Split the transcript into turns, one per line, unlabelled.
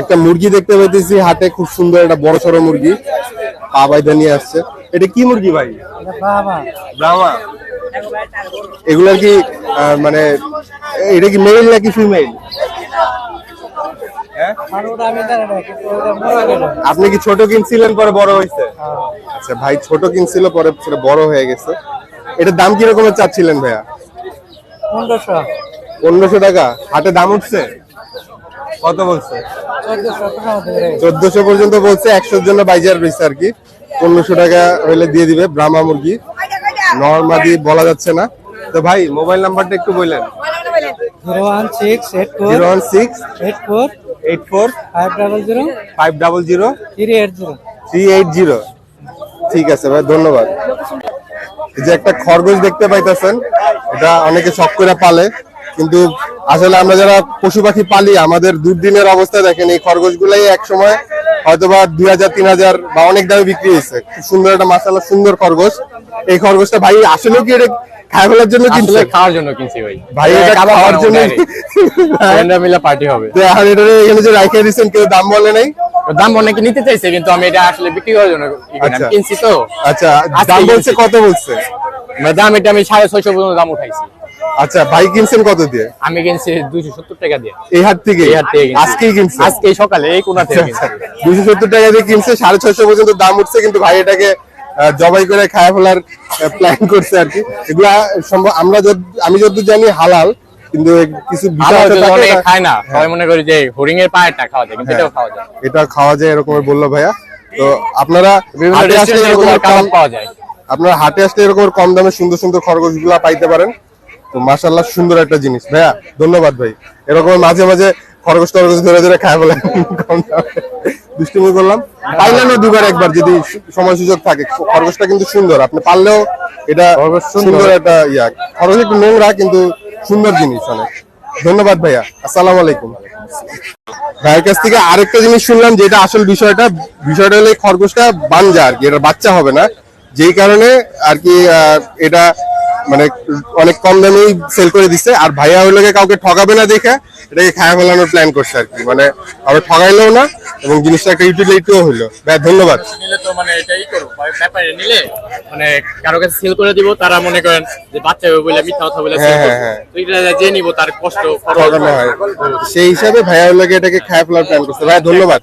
একটা মুরগি দেখতে পাইতেছি হাটে খুব সুন্দর একটা বড় সড়ো মুরগি। পা বাইদা নিয়ে আসছে। এটা কি মুরগি ভাই? ব্রাহ্মা এগুলার কি মানে এটা কি মেল নাকি ফিমেল আপনি কি ছোট কিনছিলেন পরে বড় হয়েছে আচ্ছা ভাই ছোট কিনছিল পরে সেটা বড় হয়ে গেছে। এটার দাম কিরকমের চাচ্ছিলেন ভাইয়া?
পনেরোশো।
পনেরোশো টাকা। হাটে দাম উঠছে? কত বলছে? চোদ্দশো পর্যন্ত বলছে একশোর জন্য বাইজার রয়েছে আর কি। পনেরোশো টাকা হইলে দিয়ে দিবে ব্রাহ্মা মুরগি। নর্মাদি বলা যাচ্ছে না। তো ভাই মোবাইল নাম্বারটা একটু বললেন।
Zero one six eight four
zero one six
eight four
eight four
five double zero
five double zero
three eight zero
three eight zero ঠিক আছে ভাই ধন্যবাদ। এই যে একটা খরগোশ দেখতে পাইতেছেন এটা অনেকে শখ করে পালে কিন্তু আসলে আমরা যারা পশু পাখি পালি আমাদের দুর্দিনের অবস্থা দেখেন এই খরগোশ গুলাই এক সময় হয়তোবা দুই হাজার তিন হাজার বা অনেক দামে বিক্রি হয়েছে। সুন্দর একটা মাসালা সুন্দর খরগোশ। এই খরগোশটা ভাই আসলে কি এটা খায় ফেলার জন্য কিনছে?
আসলে খাওয়ার জন্য কিনছি ভাই।
ভাই এটা খাওয়ার জন্য
ফ্রেন্ডরা মিলে পার্টি হবে।
তো এখন এটা এখানে যে রাইখে দিচ্ছেন কেউ দাম বলে নাই?
দাম অনেকে নিতে চাইছে কিন্তু আমি এটা আসলে বিক্রি করার জন্য।
আচ্ছা।
কিনছি তো।
আচ্ছা দাম বলছে কত বলছে?
মানে দাম এটা আমি সাড়ে ছয়শো পর্যন্ত দাম উঠাইছি।
আচ্ছা ভাই কিনছেন কত দিয়ে?
আমি কিনছি দুইশো সত্তর টাকা দিয়ে।
এই হাট থেকে?
এই হাট থেকে
আজকেই কিনছে
আজকে সকালে এই কোনা থেকে কিনছি।
দুইশো সত্তর টাকা দিয়ে কিনছে সাড়ে ছয়শো পর্যন্ত দাম উঠছে কিন্তু ভাই এটাকে জবাই করে খায় ফেলার প্ল্যান করছে আর কি। এগুলা সম্ভব আমরা আমি যতদূর জানি হালাল কিন্তু কিছু
খায় না। সবাই মনে করি যে হরিং এর পায়েরটা খাওয়া যায় কিন্তু
হ্যাঁ,
এটাও খাওয়া যায়
এটা খাওয়া যায় এরকম বলল ভাইয়া। তো আপনারা
বিভিন্ন পাওয়া যায়।
আপনারা হাটে আসলে এরকম কম দামে সুন্দর সুন্দর খরগোশগুলা পাইতে পারেন। তো মাশাল্লাহ সুন্দর একটা জিনিস। ভাইয়া ধন্যবাদ ভাই। এরকম মাঝে মাঝে খরগোশ টরগোশ ধরে ধরে খায় বলে দুষ্টুমি করলাম। পাইলেন দুবার একবার যদি সময় সুযোগ থাকে। খরগোশটা কিন্তু সুন্দর। আপনি পারলেও এটা সুন্দর। একটা ইয়া। খরগোশ একটু নোংরা কিন্তু সুন্দর জিনিস অনেক। ধন্যবাদ ভাইয়া। আসসালামু আলাইকুম। ভাইয়ের কাছ থেকে আরেকটা জিনিস শুনলাম যেটা আসল বিষয়টা। বিষয়টা হলো খরগোশটা বানজা আর কি। এটা বাচ্চা হবে না। যেই কারণে আর কি এটা মানে অনেক কম দামেই সেল করে দিচ্ছে আর ভাইয়া গিয়ে কাউকে ঠকাবে না দেখে এটাকে খায়া ফেলানোর প্ল্যান করছে আর কি। মানে আবার ঠগাইলেও না এবং জিনিসটা একটা ইউটিলিটিও হইল। ভাই ধন্যবাদ।
নিলে তো মানে এটাই করব ব্যাপারে নিলে মানে কারও কাছে সেল করে দিব তারা মনে করেন যে বাচ্চা বলে মিথ্যা কথা বলে
হ্যাঁ, হ্যাঁ।
তো এটা যে নিব তার কষ্ট খরচ
হয় সেই হিসাবে ভাইয়া গিয়ে এটাকে খায়া ফেলার প্ল্যান করছে। ভাই ধন্যবাদ।